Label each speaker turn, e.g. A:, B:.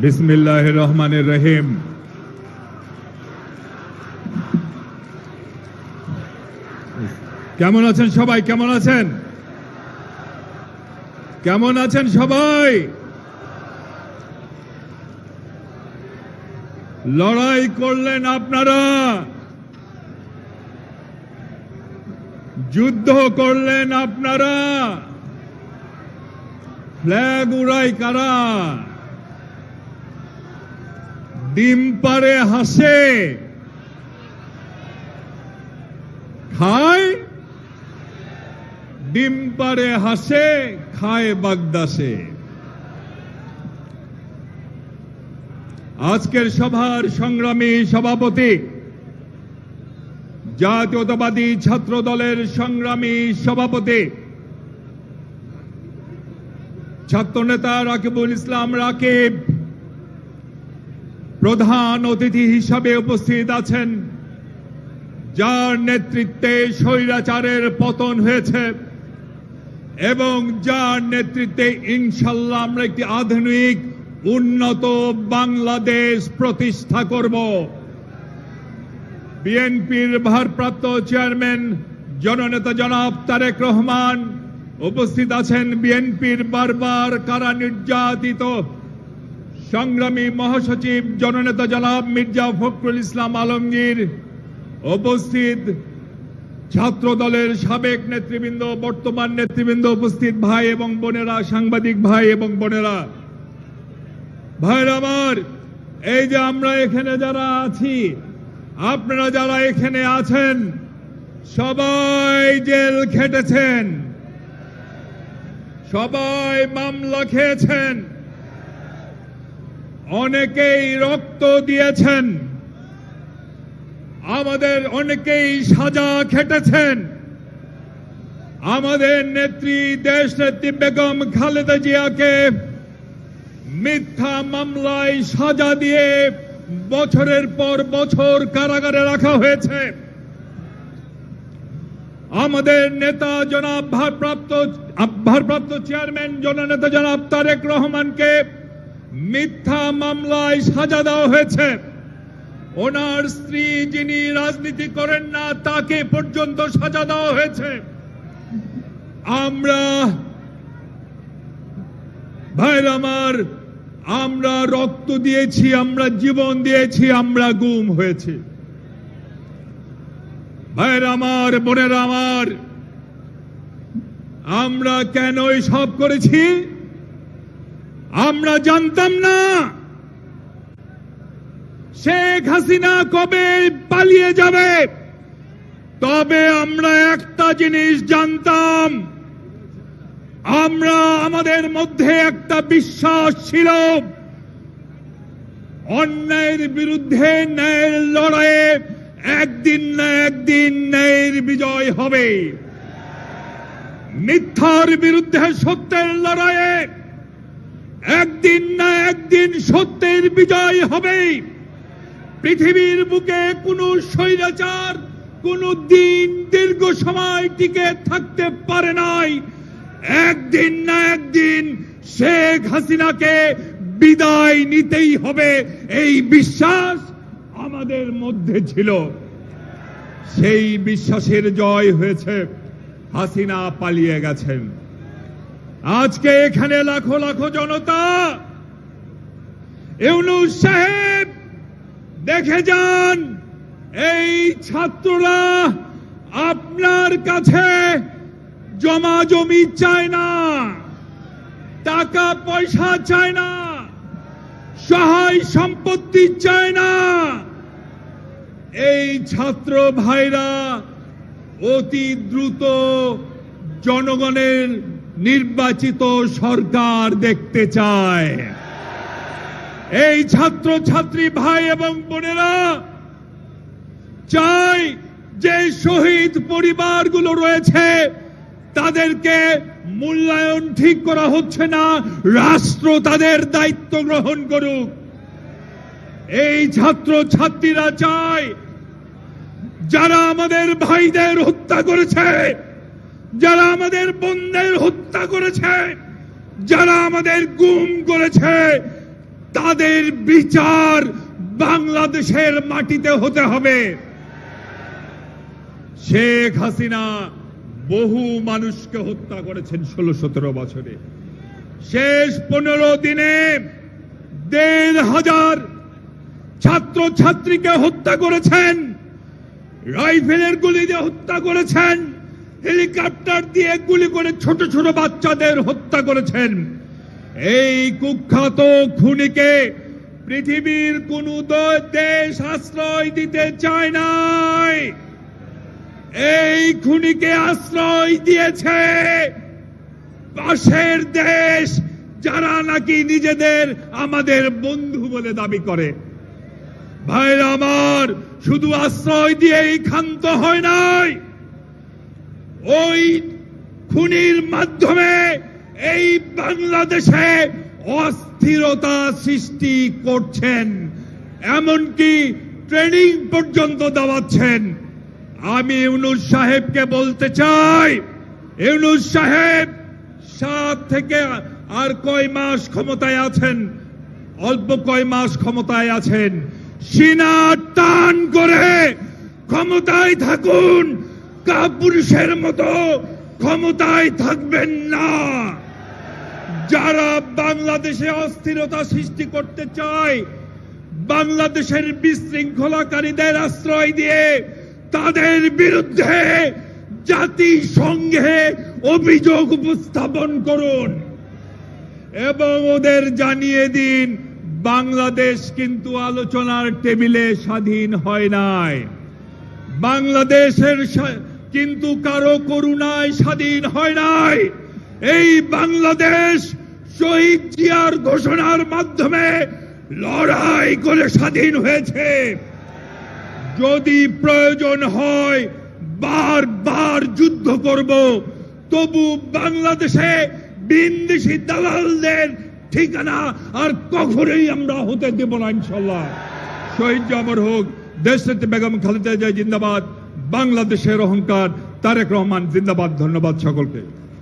A: বিসমিল্লাহ রহমানের রহিম কেমন আছেন সবাই? কেমন আছেন? কেমন আছেন সবাই? লড়াই করলেন আপনারা। যুদ্ধ করলেন আপনারা। ফ্ল্যাগ উড়াই কারা? ডিম পারে হাসে। খায়। ডিম পারে হাসে, খায় বাগদাসে। আজকের সভার সংগ্রামী সভাপতি, জাতীয়তাবাদী ছাত্র দলের সংগ্রামী সভাপতি, ছাত্রনেতা রাকিবুল ইসলাম রাকিব প্রধান অতিথি হিসাবে উপস্থিত আছেন। যার নেতৃত্বে স্বৈরাচারের পতন হয়েছে এবং যার নেতৃত্বে ইনশাল্লাহ আমরা একটি আধুনিক, উন্নত বাংলাদেশ প্রতিষ্ঠা করব। বিএনপির ভারপ্রাপ্ত চেয়ারম্যান জননেতা জনাব তারেক রহমান উপস্থিত আছেন। বিএনপির বারবার কারা নির্যাতিত সংগ্রামী মহাসচিব জননেতা জনাব মির্জা ফখরুল ইসলাম আলমগীর, উপস্থিত ছাত্র দলের সাবেক নেতৃবৃন্দ, বর্তমান নেতৃবৃন্দ উপস্থিত ভাই এবং বোনেরা, সাংবাদিক ভাই এবং বোনেরা। ভাইরা আমার, এই যে আমরা এখানে যারা আছি, আপনারা যারা এখানে আছেন, সবাই জেল খেটেছেন, সবাই মামলা খেয়েছেন। অনেকেই রক্ত দিয়েছেন। আমাদের অনেকেই সাজা খেটেছেন। আমাদের নেত্রী দেশ নেত্রী বেগম খালেদা জিয়াকে মিথ্যা মামলায় সাজা দিয়ে বছরের পর বছর কারাগারে রাখা হয়েছে। আমাদের নেতা জনাব, ভারপ্রাপ্ত ভারপ্রাপ্ত চেয়ারম্যান, জননেতা জনাব তারেক রহমানকে মিথ্যা মামলায় সাজা দেওয়া হয়েছে। ওনার স্ত্রী যিনি রাজনীতি করেন না, তাকে পর্যন্ত সাজা দেওয়া হয়েছে। আমরা ভাইর আমার, আমরা রক্ত দিয়েছি, আমরা জীবন দিয়েছি, আমরা গুম হয়েছি। ভাইর আমার, বোনের আমার, আমরা কেন সব করেছি? আমরা জানতাম না। শেখ হাসিনা কবে পালিয়ে যাবে? তবে আমরা একটা জিনিস জানতাম। আমরা আমাদের মধ্যে একটা বিশ্বাস ছিল। অন্যায়ের বিরুদ্ধে ন্যায়ের লড়াইয়ে একদিন না একদিন ন্যায়ের বিজয় হবে। মিথ্যার বিরুদ্ধে সত্যের লড়াইয়ে একদিন না একদিন সত্যের বিজয় হবে। পৃথিবীর বুকে কোন স্বৈরাচার, কোন দিন দীর্ঘ সময় টিকে থাকতে পারে নাই। একদিন না একদিন শেখ হাসিনাকে বিদায় নিতেই হবে। এই বিশ্বাস আমাদের মধ্যে ছিল। সেই বিশ্বাসের জয় হয়েছে। হাসিনা পালিয়ে গেছেন। আজকে এখানে লাখো লাখো জনতা ইউনুস সাহেব, দেখে যান, এই ছাত্ররা আপনার কাছে জমা জমি চায় না টাকা পয়সা চায় না, সহায় সম্পত্তি চায় না। এই ছাত্র ভাইরা অতি দ্রুত জনগণের নির্বাচিত সরকার দেখতে চায়। এই ছাত্র ছাত্রী ভাই এবং বোনেরা, চাই যে শহীদ পরিবারগুলো রয়েছে, তাদেরকে মূল্যায়ন ঠিক করা হচ্ছে না, রাষ্ট্র তাদের দায়িত্ব গ্রহণ করুক। এই ছাত্র ছাত্রীরা চায়, যারা আমাদের ভাইদের হত্যা করেছে যারা আমাদের বন্ধের হত্যা করেছে, যারা আমাদের গুম করেছে, তাদের বিচার বাংলাদেশের মাটিতে হতে হবে। শেখ হাসিনা বহু মানুষকে হত্যা করেছেন ষোলো সতেরো বছরে। শেষ পনেরো দিনে দেড় হাজার ছাত্র ছাত্রীকে হত্যা করেছেন, রাইফেলের গুলি দিয়ে হত্যা করেছেন হেলিকপ্টার দিয়ে গুলি করে ছোট ছোট বাচ্চাদের হত্যা করেছেন। এই কুখ্যাত খুনিকে পৃথিবীর কোন দেশ আশ্রয় দিতে চায় নাই। এই খুনিকে আশ্রয় দিয়েছে পাশের দেশ যারা নাকি নিজেদের আমাদের বন্ধু বলে দাবি করে। ভাইরা আমার, শুধু আশ্রয় দিয়েই ক্ষান্ত হয় নাই। ওই খুনির মাধ্যমে এই বাংলাদেশে অস্থিরতা সৃষ্টি করছেন, এমনকি ট্রেনিং পর্যন্ত দেওয়াচ্ছেন। আমি ইউনুস সাহেবকে বলতে চাই, ইউনুস সাহেব সাত থেকে আর কয় মাস ক্ষমতায় আছেন? অল্প কয় মাস ক্ষমতায় আছেন। সিনা টান করে ক্ষমতায় থাকুন কাপুরুষের মতো ক্ষমতায় থাকবেন না। যারা বাংলাদেশে অস্থিরতা সৃষ্টি করতে চায়, বাংলাদেশের বিশৃঙ্খলাকারীদের আশ্রয় দিয়ে তাদের বিরুদ্ধে জাতিসংঘে অভিযোগ উপস্থাপন করুন এবং ওদের জানিয়ে দিন, বাংলাদেশ কিন্তু আলোচনার টেবিলে স্বাধীন হয় নাই। বাংলাদেশের কিন্তু কারও করুণায় স্বাধীন হয় নাই। এই বাংলাদেশ শহীদ জিয়ার ঘোষণার মাধ্যমে লড়াই করে স্বাধীন হয়েছে। যদি প্রয়োজন হয়, বারবার যুদ্ধ করব। তবু বাংলাদেশে বিন্দেশি দালালদের ঠিকানা আর কখনোই আমরা হতে দেব না, ইনশাল্লাহ। শহীদ জামর হোক দেশ বেগম খালেদা জিয়া জিন্দাবাদ। বাংলাদেশের অহংকার তারেক রহমান জিন্দাবাদ ধন্যবাদ সকলকে।